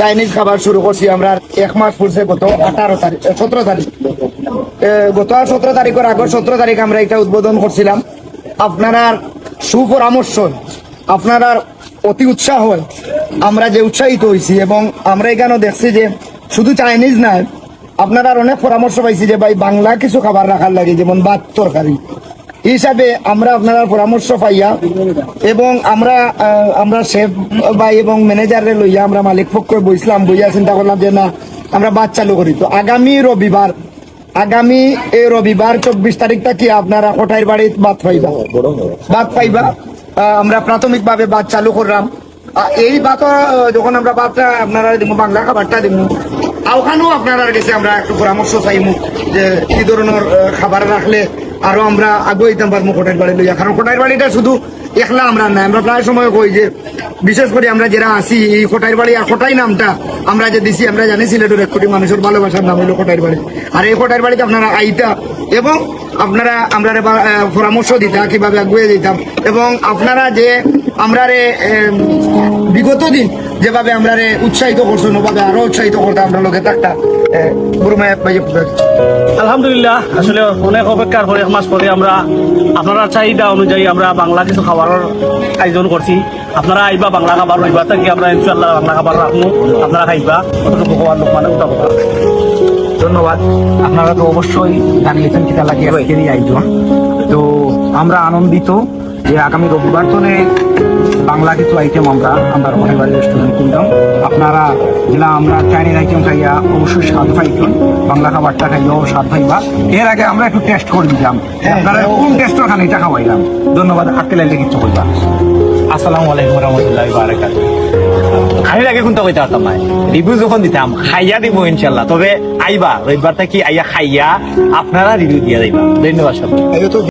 Chinese খাবার শুরু করছি আমরা এক মাস পড়ছে গত আঠারো তারিখ সতেরো তারিখ। গত সতেরো তারিখের আগর সতেরো তারিখ আমরা এটা উদ্বোধন করছিলাম। আপনারা সুপরামর্শ, আপনারা অতি উৎসাহ হয় আমরা যে উৎসাহিত হয়েছি এবং আমরা এখানেও দেখছি যে শুধু চাইনিজ নয়, আপনারা অনেক পরামর্শ পাইছি যে ভাই বাংলা কিছু খাবার রাখার লাগে, যেমন ভাত তরকারি। হিসাবে আমরা আপনারা পরামর্শ পাইয়া এবং আমরা আমরা শেফ ভাই এবং ম্যানেজারে লইয়া আমরা মালিক পক্ষ বইছিলাম বইয়া চিন্তা করলাম যে না, আমরা বাদ চালু করি। তো আগামী রবিবার, আগামী এই রবিবার চব্বিশ তারিখটা কি আপনারা কোঠাইর বাড়িতে বাদ পাইবা? বাদ পাইবা। আমরা প্রাথমিকভাবে বাদ চালু করলাম। এই বাত যখন আমরা বাদটা আপনারা দিব, বাংলা খাবারটা দিব ওখানেও আপনারা কাছে আমরা একটু পরামর্শ চাইমু যে কি ধরনের খাবার রাখলে আরও আমরা আগে হইতাম পারব কোটাইর বাড়ি লইয়া। কারণ কোটাইর বাড়িটা শুধু একলা আমরা নাই আমরা প্রায় সময় কই যে বিশেষ করে আমরা যারা আছি, এই কোটাইর বাড়ি আর কোটাই নামটা আমরা যে দিছি, আমরা জানি সিলেটের এক কোটি মানুষের ভালোবাসার নাম হলো কোটাইর বাড়ি। আর এই কোটাইর বাড়িতে আপনারা আইতা এবং আপনারা আমরা পরামর্শ দিতা কীভাবে আগুয়ে দিতাম। এবং আপনারা যে আমরা বিগত দিন যেভাবে আমরা রে উৎসাহিত করছেন, ওভাবে আরও উৎসাহিত করতে আমরা লোকে থাকতা গুরুমায় আলহামদুলিল্লাহ, আসলে অনেক অপেক্ষার পরে এক মাস পরে আমরা আপনারা চাহিদা অনুযায়ী আমরা বাংলা কিছু খাবারের আয়োজন করছি। আপনারা আইবা, বাংলা খাবার রইবা থাকি আমরা ইনশাল্লাহ বাংলা খাবার রাখব, আপনারা খাইবা। কতটুকু খাবার লোক মানে ধন্যবাদ। আপনারা তো অবশ্যই জানিয়েছেন কিতা লাগে আজকেরই আয়োজন। তো আমরা আনন্দিত। যে আগামী রবিবার তনে বাংলা কিছু আইটেম আমরা আমরা মনে রেস্টুরেন্ট কিনতাম। আপনারা যেটা আমরা চাইনিজ আইটেম খাইয়া অবশ্যই স্বাদ পাইতেন বাংলা খাবারটা খাইলেও স্বাদ পাইবা। এর আগে আমরা একটু টেস্ট করে দিলাম আপনারা কোন টেস্টের খান এটা খাওয়াইলাম। ধন্যবাদ আটকে লাইলে কিছু কইবা আসসালামু আলাইকুম রহমতুল্লাহ বারাকাত আমি আগে কোনটা কইতে পারতাম না। রিভিউ যখন দিতাম খাইয়া দিব ইনশাল্লাহ তবে আইবা রবিবার থেকে আইয়া খাইয়া আপনারা রিভিউ দিয়া দিবা। ধন্যবাদ সবাই